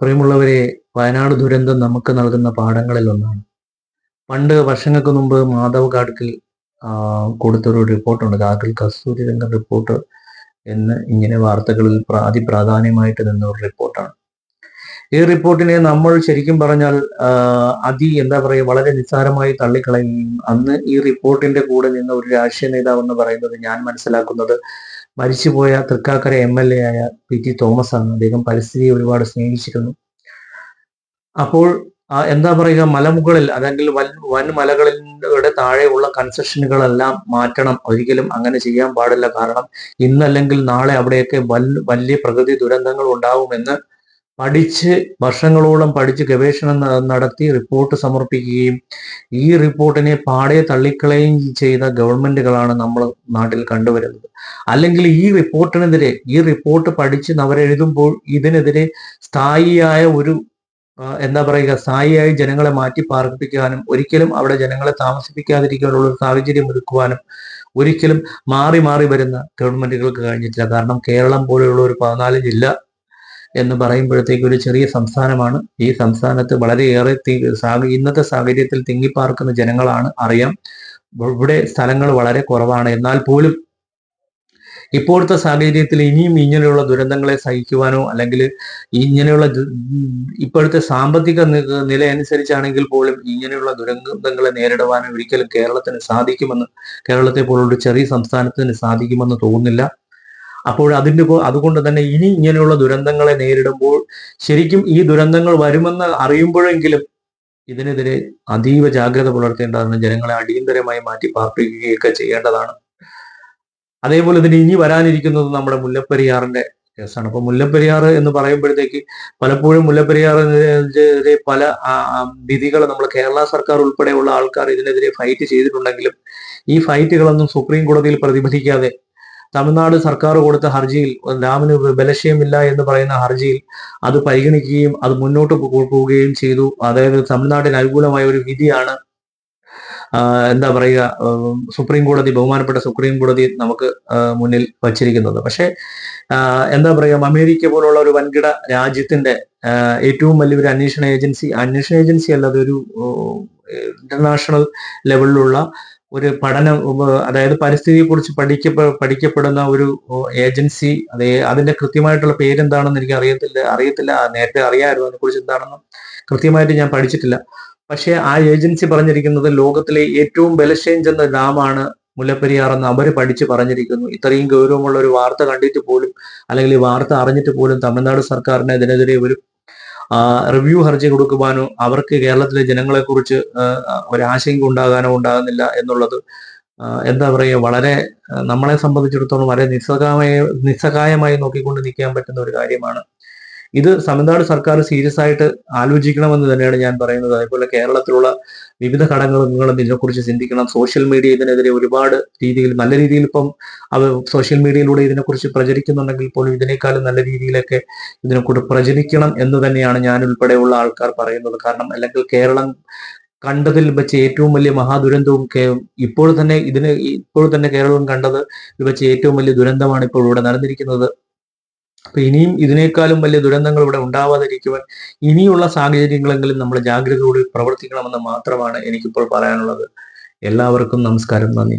പ്രിയമുള്ളവരെ വയനാട് ദുരന്തം നമുക്ക് നൽകുന്ന പാഠങ്ങളിൽ ഒന്നാണ്. പണ്ട് വർഷങ്ങൾക്ക് മുമ്പ് മാധവ് ഗാഡ്കിൽ കൊടുത്തൊരു റിപ്പോർട്ടുണ്ട്. ഗാഡ്കിൽ കസ്തൂരി രംഗൻ റിപ്പോർട്ട് എന്ന് ഇങ്ങനെ വാർത്തകളിൽ പ്ര- അതിപ്രാധാന്യമായിട്ട് നിന്ന ഒരു റിപ്പോർട്ടാണ്. ഈ റിപ്പോർട്ടിനെ നമ്മൾ ശരിക്കും പറഞ്ഞാൽ അതി എന്താ പറയുക വളരെ നിസ്സാരമായി തള്ളിക്കളയുകയും അന്ന് ഈ റിപ്പോർട്ടിന്റെ കൂടെ നിന്ന ഒരു രാഷ്ട്രീയ നേതാവ് എന്ന് പറയുന്നത് ഞാൻ മനസ്സിലാക്കുന്നത് മരിച്ചുപോയ തൃക്കാക്കര എം എൽ എ ആയ പി ടി തോമസ് ആണ് അദ്ദേഹം പരിസ്ഥിതിയെ ഒരുപാട് സ്നേഹിച്ചിരുന്നു. അപ്പോൾ എന്താ പറയുക മലമുകളിൽ അല്ലെങ്കിൽ വൻ വൻ മലകളിലൂടെ താഴെയുള്ള കൺസെഷനുകളെല്ലാം മാറ്റണം. ഒരിക്കലും അങ്ങനെ ചെയ്യാൻ പാടില്ല. കാരണം ഇന്നല്ലെങ്കിൽ നാളെ അവിടെയൊക്കെ വൻ വലിയ പ്രകൃതി ദുരന്തങ്ങൾ ഉണ്ടാവുമെന്ന് പഠിച്ച് വർഷങ്ങളോളം പഠിച്ച് ഗവേഷണം നടത്തി റിപ്പോർട്ട് സമർപ്പിക്കുകയും ഈ റിപ്പോർട്ടിനെ പാടെ തള്ളിക്കളയും ചെയ്ത ഗവൺമെന്റുകളാണ് നമ്മൾ നാട്ടിൽ കണ്ടുവരുന്നത്. അല്ലെങ്കിൽ ഈ റിപ്പോർട്ടിനെതിരെ ഈ റിപ്പോർട്ട് പഠിച്ച് അവരെഴുതുമ്പോൾ ഇതിനെതിരെ സ്ഥായിയായ ഒരു എന്താ പറയുക സ്ഥായിയായി ജനങ്ങളെ മാറ്റി പാർപ്പിക്കാനും ഒരിക്കലും അവിടെ ജനങ്ങളെ താമസിപ്പിക്കാതിരിക്കാനുള്ള ഒരു സാഹചര്യം ഒരുക്കുവാനും ഒരിക്കലും മാറി മാറി വരുന്ന ഗവൺമെന്റുകൾക്ക് കഴിഞ്ഞിട്ടില്ല. കാരണം കേരളം പോലെയുള്ള ഒരു പതിനാല് ജില്ല എന്ന് പറയുമ്പോഴത്തേക്ക് ഒരു ചെറിയ സംസ്ഥാനമാണ്. ഈ സംസ്ഥാനത്ത് വളരെയേറെ ഇന്നത്തെ സാഹചര്യത്തിൽ തിങ്ങിപ്പാർക്കുന്ന ജനങ്ങളാണ് അറിയാം. ഇവിടെ സ്ഥലങ്ങൾ വളരെ കുറവാണ്. എന്നാൽ പോലും ഇപ്പോഴത്തെ സാഹചര്യത്തിൽ ഇനിയും ഇങ്ങനെയുള്ള ദുരന്തങ്ങളെ സഹിക്കുവാനോ അല്ലെങ്കിൽ ഇങ്ങനെയുള്ള ഇപ്പോഴത്തെ സാമ്പത്തിക നില അനുസരിച്ചാണെങ്കിൽ പോലും ഇങ്ങനെയുള്ള ദുരന്തങ്ങളെ നേരിടുവാനോ ഒരിക്കലും കേരളത്തിന് സാധിക്കുമെന്ന് കേരളത്തെ പോലുള്ള ചെറിയ സംസ്ഥാനത്തിന് സാധിക്കുമെന്ന് തോന്നുന്നില്ല. അപ്പോൾ അതിന്റെ അതുകൊണ്ട് തന്നെ ഇനി ഇങ്ങനെയുള്ള ദുരന്തങ്ങളെ നേരിടുമ്പോൾ ശരിക്കും ഈ ദുരന്തങ്ങൾ വരുമെന്ന് അറിയുമ്പോഴെങ്കിലും ഇതിനെതിരെ അതീവ ജാഗ്രത പുലർത്തേണ്ടതാണ് ജനങ്ങളെ അടിയന്തരമായി മാറ്റി പാർപ്പിക്കുകയൊക്കെ ചെയ്യേണ്ടതാണ്. അതേപോലെ തന്നെ ഇനി വരാനിരിക്കുന്നത് നമ്മുടെ മുല്ലപ്പെരിയാറിന്റെ കേസാണ്. അപ്പൊ മുല്ലപ്പെരിയാർ എന്ന് പറയുമ്പോഴത്തേക്ക് പലപ്പോഴും മുല്ലപ്പെരിയാറിനെതിരെ പല വിധികൾ നമ്മൾ കേരള സർക്കാർ ഉൾപ്പെടെയുള്ള ആൾക്കാർ ഇതിനെതിരെ ഫൈറ്റ് ചെയ്തിട്ടുണ്ടെങ്കിലും ഈ ഫൈറ്റുകളൊന്നും സുപ്രീം കോടതിയിൽ പ്രതിഫലിക്കാതെ തമിഴ്നാട് സർക്കാർ കൊടുത്ത ഹർജിയിൽ രാമന് ബലക്ഷയമില്ല എന്ന് പറയുന്ന ഹർജിയിൽ അത് പരിഗണിക്കുകയും അത് മുന്നോട്ട് പോവുകയും ചെയ്തു. അതായത് തമിഴ്നാടിന് അനുകൂലമായ ഒരു വിധിയാണ് എന്താ പറയുക സുപ്രീം കോടതി ബഹുമാനപ്പെട്ട സുപ്രീം കോടതി നമുക്ക് മുന്നിൽ വച്ചിരിക്കുന്നത്. പക്ഷേ എന്താ പറയുക അമേരിക്ക പോലുള്ള ഒരു വൻകിട രാജ്യത്തിന്റെ ഏറ്റവും വലിയൊരു അന്വേഷണ ഏജൻസി അന്വേഷണ ഏജൻസി അല്ലാതെ ഒരു ഇന്റർനാഷണൽ ലെവലിലുള്ള ഒരു പഠനം അതായത് പരിസ്ഥിതിയെ കുറിച്ച് പഠിക്ക പഠിക്കപ്പെടുന്ന ഒരു ഏജൻസി അതേ അതിന്റെ കൃത്യമായിട്ടുള്ള പേരെന്താണെന്ന് എനിക്ക് അറിയത്തില്ല അറിയത്തില്ല. നേരത്തെ അറിയാമായിരുന്നു അതിനെക്കുറിച്ച് എന്താണെന്ന് കൃത്യമായിട്ട് ഞാൻ പഠിച്ചിട്ടില്ല. പക്ഷേ ആ ഏജൻസി പറഞ്ഞിരിക്കുന്നത് ലോകത്തിലെ ഏറ്റവും ബലക്ഷയം ചെന്ന ഡാമാണ് മുല്ലപ്പെരിയാർ എന്ന് അവർ പഠിച്ച് പറഞ്ഞിരിക്കുന്നു. ഇത്രയും ഗൗരവമുള്ള ഒരു വാർത്ത കണ്ടിട്ട് പോലും അല്ലെങ്കിൽ ഈ വാർത്ത അറിഞ്ഞിട്ട് പോലും തമിഴ്നാട് സർക്കാരിന് ഇതിനെതിരെ ഒരു റിവ്യൂ ഹർജി കൊടുക്കുവാനോ അവർക്ക് കേരളത്തിലെ ജനങ്ങളെ കുറിച്ച് ഒരു ആശങ്ക ഉണ്ടാകാനോ ഉണ്ടാകുന്നില്ല എന്നുള്ളത് എന്താ പറയുക വളരെ നമ്മളെ സംബന്ധിച്ചിടത്തോളം വളരെ നിസ്സഹായ നിസ്സഹായമായി നോക്കിക്കൊണ്ട് നിൽക്കാൻ പറ്റുന്ന ഒരു കാര്യമാണ്. ഇത് തമിഴ്നാട് സർക്കാർ സീരിയസ് ആയിട്ട് ആലോചിക്കണമെന്ന് തന്നെയാണ് ഞാൻ പറയുന്നത്. അതേപോലെ കേരളത്തിലുള്ള വിവിധ ഘടകങ്ങളും ഇതിനെക്കുറിച്ച് ചിന്തിക്കണം. സോഷ്യൽ മീഡിയ ഇതിനെതിരെ ഒരുപാട് രീതിയിൽ നല്ല രീതിയിൽ ഇപ്പം സോഷ്യൽ മീഡിയയിലൂടെ ഇതിനെക്കുറിച്ച് പ്രചരിക്കുന്നുണ്ടെങ്കിൽ പോലും ഇതിനേക്കാളും നല്ല രീതിയിലൊക്കെ ഇതിനെക്കുറിച്ച് പ്രചരിക്കണം എന്ന് തന്നെയാണ് ഞാൻ ഉൾപ്പെടെയുള്ള ആൾക്കാർ പറയുന്നത്. കാരണം അല്ലെങ്കിൽ കേരളം കണ്ടതിൽ വെച്ച് ഏറ്റവും വലിയ മഹാദുരന്തവും ഇപ്പോൾ തന്നെ ഇതിന് ഇപ്പോൾ തന്നെ കേരളം കണ്ടത് വെച്ച് ഏറ്റവും വലിയ ദുരന്തമാണ് ഇപ്പോൾ ഇവിടെ നടന്നിരിക്കുന്നത്. അപ്പൊ ഇനിയും ഇതിനേക്കാളും വലിയ ദുരന്തങ്ങൾ ഇവിടെ ഉണ്ടാവാതിരിക്കുവാൻ ഇനിയുള്ള സാഹചര്യങ്ങളെങ്കിലും നമ്മൾ ജാഗ്രതയോടെ പ്രവർത്തിക്കണമെന്ന് മാത്രമാണ് എനിക്കിപ്പോൾ പറയാനുള്ളത്. എല്ലാവർക്കും നമസ്കാരം നന്ദി.